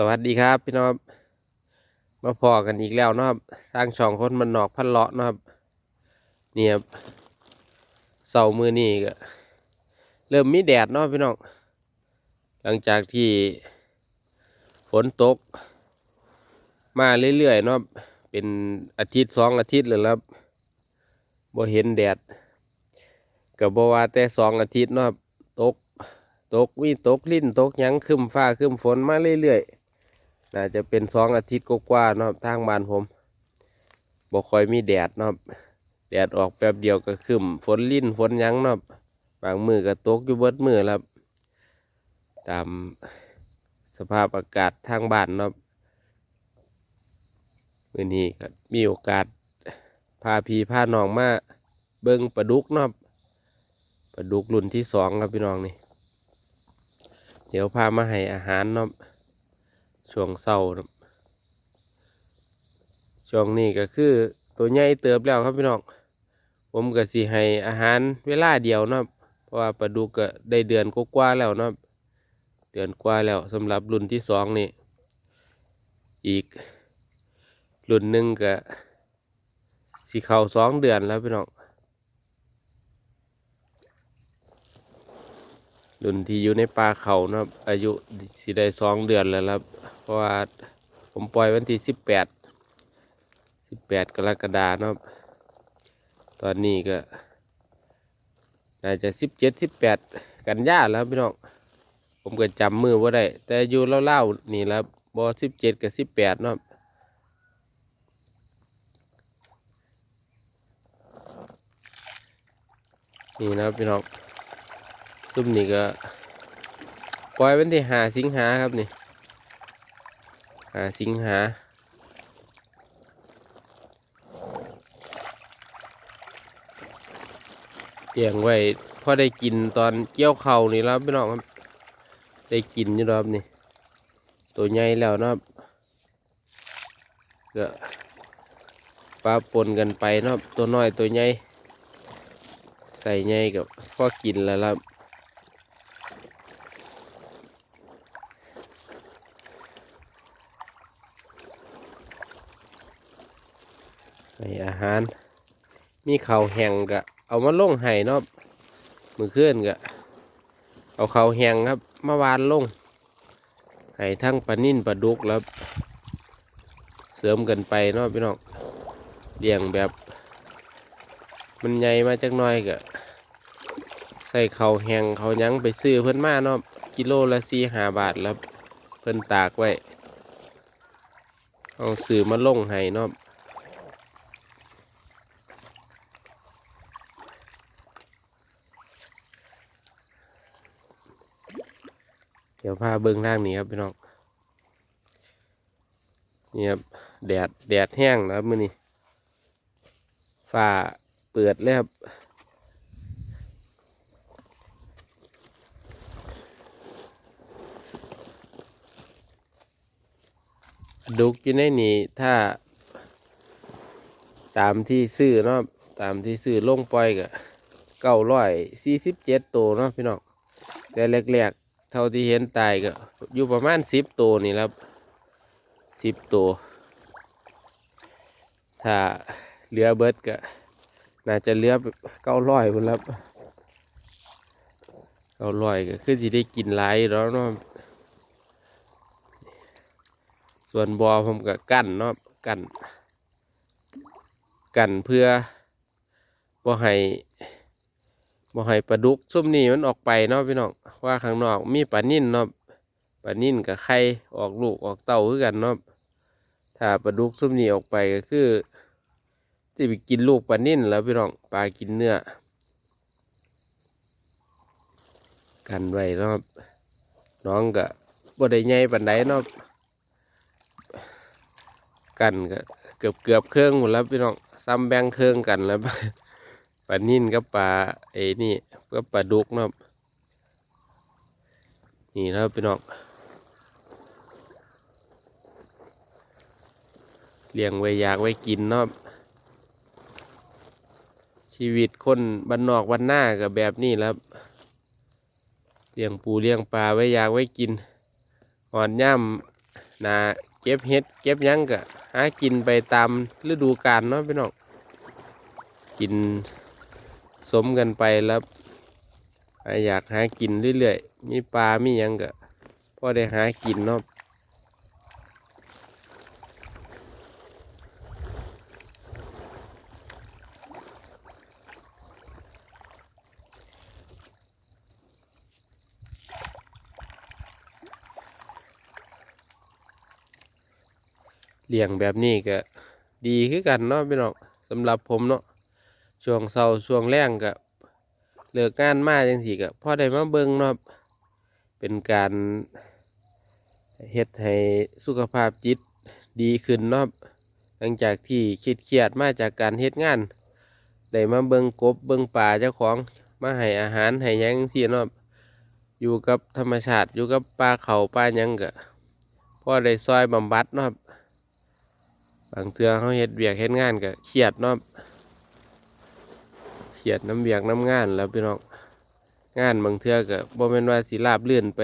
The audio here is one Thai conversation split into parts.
สวัสดีครับ พี่น้องมาพอกันอีกแล้วนะครับทางช่องคนมันนอกพันเลาะนะครับเนี่ครับเสาร์มือนี่ก็เริ่มมีแดดเนาะพี่น้องหลังจากที่ฝนตก มาเรื่อยๆเนาะครับเป็นอาทิตย์สองอาทิตย์เลยแล้วครับบ่เห็นแดดก็บ่ว่าแต่สองอาทิตย์เนาะครับตกตกวิตกลิ้นตกยังครึมฟ้าครึมฝนมาเรื่อยๆ น่าจะเป็นสองอาทิตย์กว่าๆเนาะทางบ้านผมบ่ค่อยมีแดดเนาะแดดออกแป๊บเดียวก็ครึมฝนลิ้นฝนยังเนาะบางมือก็ตกอยู่เบิดมือแล้วครับ ตามสภาพอากาศทางบ้านเนาะมื้อนี้ก็มีโอกาสพาพีพาน้องมาเบิ่งปลาดุกเนาะปลาดุกรุ่นที่สองครับพี่น้องนี่ เดี๋ยวพามาให้อาหารเนาะ ช่วงเศร้านะช่วงนี้ก็คือตัวใหญ่เติบแล้วครับพี่น้องผมก็สิให้อาหารเวลาเดียวนะเพราะว่าปลาดุกก็ได้เดือนกว่าแล้วนะเดือนกว่าแล้วสำหรับรุ่นที่สองนี่อีกรุ่นหนึ่งก็สิเข้าสองเดือนแล้วพี่น้อง รุ่นที่อยู่ในป่าเขานะครับอายุสิได้สองเดือนแล้วครับ เพราะว่าผมปล่อยวันที่สิบแปดสิบแปดกรกฎานะครับ ตอนนี้ก็น่าจะสิบเจ็ดสิบแปดกันยาแล้วพี่น้องผมก็จำมือว่าได้ แต่อยู่เล่าๆนี่แล้วบอสิบเจ็ดกับสิบแปดเนาะครับนี่นะพี่น้อง ซุ่มนี่ก็ปล่อยวันที่หาสิงหาครับนี่หาสิงหาเตียงไว้พอได้กินตอนเกี่ยวเข่านี่แล้วพี่น้องครับ ได้กินอยู่แล้วครับนี่ตัวใหญ่แล้วนะครับก็ปลาปนกันไปนะครับตัวน้อยตัวใหญ่ใส่ใหญ่กับพอกินแล้วครับ ให้อาหาร มีเขาแห้งก็เอามาลงให้เนาะมือเคลื่อนก็เอาเขาแห้งครับ มาวานลงให้ทั้งปลานิ่นปลาดุกแล้วเสริมกันไปเนาะพี่น้องเลี้ยงแบบ มันใหญ่มาจักน้อยก็ใส่เขาแห้งข้ายังไปซื้อเพิ่นมาเนาะกิโลละสี่ห้าบาทแล้วเพิ่นตากไว้ เอาซื้อมาลงให้เนาะ เดี๋ยวพาเบิ้งทางนี้ครับพี่น้องนี่ครับแดดแดดแห้งนะครับมื้อนี้ฝ้าเปิดเลยครับดุกอยู่ในนี่ถ้า ตามที่ซื้อเนาะตามที่ซื้อลงปล่อยก็เก้าร้อยสี่สิบเจ็ดตัวเนาะพี่น้องแต่แรกๆ เท่าที่เห็นตายก็อยู่ประมาณสิบตัวนี่แหล้วสิบตัวถ้าเหลือเบิดก็น่าจะเหลือเก้าร้อยคนแล้วเก้าร้อยก็คือที่ได้กินหลายแล้วเนาะส่วนบอผมก็กั้นเนาะกั้นกั้นเพื่อบ่ให้ บ่ให้ปลาดุกซุ่มนี่มันออกไปเนาะพี่น้องว่าข้างนอกมีปลานิ่นเนาะปลานิ่นกับไข่ออกลูกออกเต่าคือกันเนาะถ้าปลาดุกซุ่มนี่ออกไปก็คือที่ไปกินลูกปลานิ่นแล้วพี่น้องปลากินเนื้อกันไว้เนาะน้องก็บ่ได้ใหญ่ปานใดเนาะกันก็เกือบเกือบเครื่องหมดแล้วพี่น้องซ้ำแบ่งเครื่องกันแล้ว ปลานิ่นกับปลาไอ้นี่ก็ปลาดุกเนาะนี่นะครับพี่น้องเลี้ยงไว้อยากไว้กินเนาะชีวิตคนบ้านนอกบ้านหน้ากับแบบนี้แล้วเลี้ยงปูเลี้ยงปลาไว้อยากไว้กินอ่อนย่นาเก็บเห็ดเก็บยังก็หากินไปตามฤดูกาลเนาะพี่น้องกิน สมกันไปแล้วอยากหากินเรื่อยๆ มีปลา มียังก็พอได้หากินเนาะเลี้ยงแบบนี้ก็ดีคือกันเนาะพี่น้องสำหรับผมเนาะ ช่วงเช้าช่วงแรงก็เลิกงานมาจังสี่ก็พอได้มาเบิ่งเนาะเป็นการเฮ็ดให้สุขภาพจิตดีขึ้นเนาะหลังจากที่คิดเครียดมาจากการเฮ็ดงานได้มาเบิ่งกบเบิ่งป่าเจ้าของมาให้อาหารให้ยังจั่งซี้เนาะอยู่กับธรรมชาติอยู่กับป่าเขาป่ายังก็พอได้ซอยบำบัดเนาะบางเทื่อเขาเฮ็ดเวียกเฮ็ดงานก็เครียดเนาะ รียดน้ำเวียกน้ำงานแล้วพี่น้องงานบางเทื่อก็บ่แม่นว่าสิราบเลื่อนไป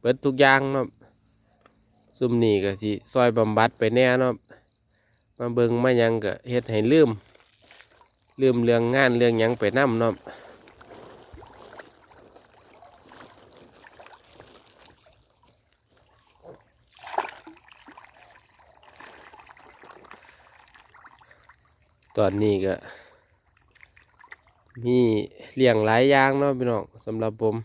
เบิดทุกอย่างเนาะซุ่มนี้ก็สิซอยบำบัดไปแน่เนาะมาเบิ่งมายังก็เฮ็ดให้ลืมลืมเรื่องงานเรื่องยังไปนํเนาะตอนนี้ก็ มีเลี้ยงหลายอย่างเนาะพี่น้องสำหรับผม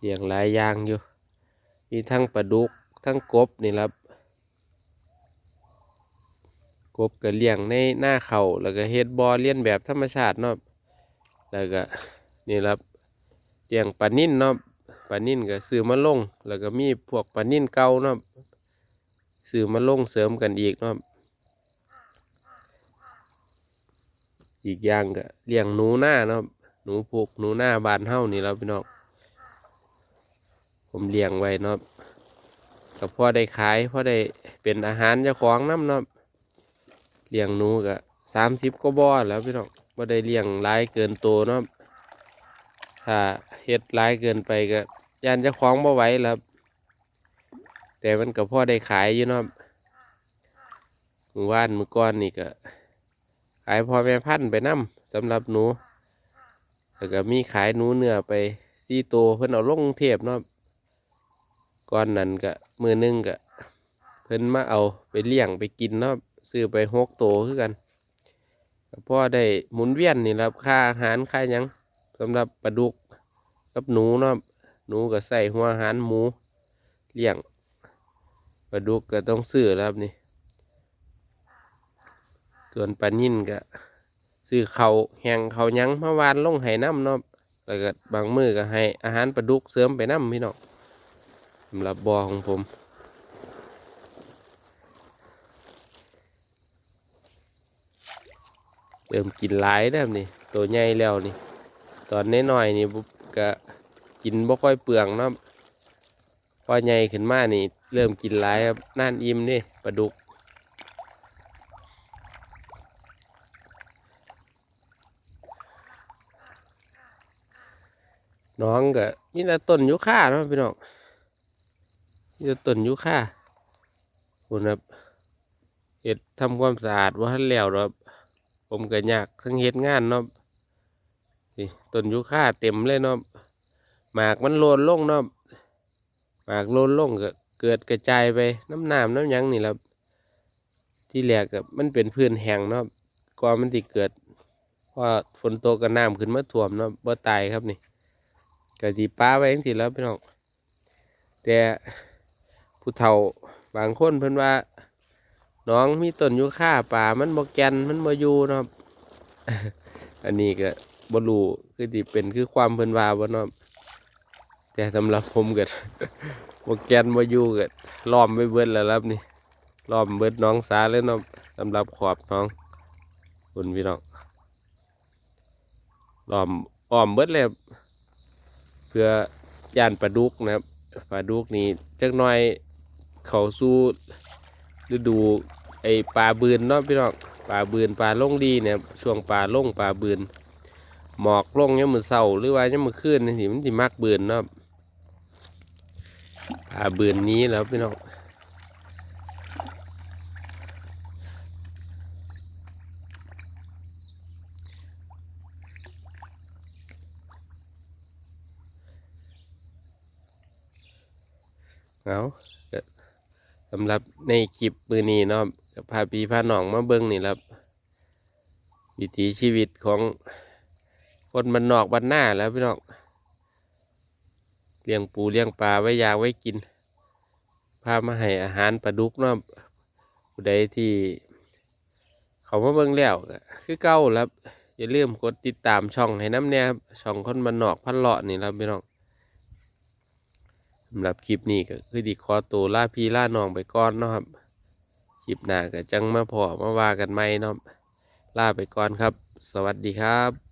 เลี้ยงหลายอย่างอยู่มีทั้งปลาดุกทั้งกบนี่ครับกบก็เลี้ยงในหน้าเขาแล้วก็เฮ็ดบอเลี้ยนแบบธรรมชาติเนาะแล้วก็นี่ครับเลี้ยงปลานิ่นเนาะปลานิ่นก็ซื้อมาลง แล้วก็มีพวกปลานิ่นเก่าเนาะซื้อมาลงเสริมกันอีกเนาะ อีกอย่างก็เลี้ยงหนูหน้าเนาะหนูพวกหนูหน้าบานเฮ้านี่แล้วพี่น้องผมเลี้ยงไว้เนาะก็พอได้ขายพอได้เป็นอาหารเจ้าของน้ำเนาะเลี้ยงหนูก็สามสิบก็บ่อแล้วพี่น้องพอได้เลี้ยงหลายเกินโตเนาะถ้าเฮ็ดหลายเกินไปก็ยานเจ้าของบ่ไหวแล้วแต่มันก็พอได้ขายอยู่เนาะมือว่านมือก้อนนี่ก็ ขายพอแม่พันธุ์ไปนํสำหรับหนูแล้วก็มีขายหนูเนื้อไปสี่ตัวเพิ่นเอาลงเทพเนาะก้อนนั้นก็มือหนึงก็เพิ่นมาเอาไปเลี้ยงไปกินเนาะซื้อไปหกตัวคือกันก็พอได้หมุนเวียนนี่ครับค่าอาหารค่ายังสำหรับปลาดุกกับหนูเนาะหนูก็ใส่หัวอาหารหมูเลี้ยงปลาดุกก็ต้องซื้อแล้วครับนี่ ส่วนปลานิ่นก็ซื้อเขาแหงเขายังมาวานลงให้น้ำเนาะแล้วก็บางมือก็ให้อาหารปลาดุกเสริมไปน้ำพี่น้องสำหรับบอของผมเริ่มกินหลายแล้วนี่ตัวใหญ่แล้วนี่ ตอนน้อยๆนี่ก็กินบ่ค่อยเปลืองเนาะพอใหญ่ขึ้นมานี่ เริ่มกินหลายครับน่านอิ่มนี่ปลาดุก น้องก็มีแต่ต้นยุค่าเนาะพี่น้องมีแต่ต้นยุค่าคุณครับเห็ดทำความสะอาดว่าทันแล้วเนาะผมก็ยากทั้งเฮ็ดงานเนาะนี่ต้นยุค่าเต็มเลยเนาะหมากมันโลนลงเนาะหมากโลนลงก็เกิดกระจายไปน้ำน้ำน้ำยังนี่แหละที่แรกกับมันเป็นพื้นแห้งเนาะก่อนมันติเกิดเพราะฝนตกกับน้ำขึ้นมาท่วมเนาะบ่ตายครับนี่ ก็สีป้าไว้จังสิแล้วพี่น้องแต่ผู้เฒ่าบางคนเพิ่นว่า น้องมีต้นยูค่าป่ามันบ่แกนมันบ่อยู่เนาะอันนี้ก็บ่รู้คือสิเป็นคือความเพิ่นว่าบ่เนาะแต่สำหรับผมก็บ่แกนบ่อยู่ก็ล้อมไว้เบิดแล้วครับนี่ล้อมเบิดน้องสาเลยเนาะสำหรับขอบน้องคุณพี่น้องล้อมอ้อมเบิดเลย พื่อย่านปลาดุกนะครับปลาดุกนี่จักหน่อยเขาสู้ฤดูไอปลาบืนเนาะพี่น้องปลาบืนปลาล่งดีเนี่ยช่วงปลาล่งปลาบืน หมอกล่งเนี่ยมือเศร้าหรือว่าเนี่ยมือขึ้นนี่มันสิมักบืนเนาะปลาบืนนี้แล้วพี่น้อง เอาสำหรับในคลิปมือนี้เนาะพาพี่พาหนองมาเบิ้งนี่และครับวิถีชีวิตของคนมันนอกบ้านหน้าแล้วพี่น้องเลี้ยงปูเลี้ยงปลาไว้ยาไว้กิน พามาให้อาหารปลาดุกเนาะผู้ใดที่ เขามาเบิ่งแล้วคือเก้าแล้วครับอย่าลืมกดติดตามช่องให้น้ำเนี่ยครับช่องคนมันนอกพันเลาะนี่ครับพี่น้อง สำหรับคลิปนี้ก็คือดีคอตัวล่าพี่ล่าน้องไปก่อนเนาะครับคลิปหน้าก็จังมาพอมาว่ากันไหมเนาะล่าไปก่อนครับ สวัสดีครับ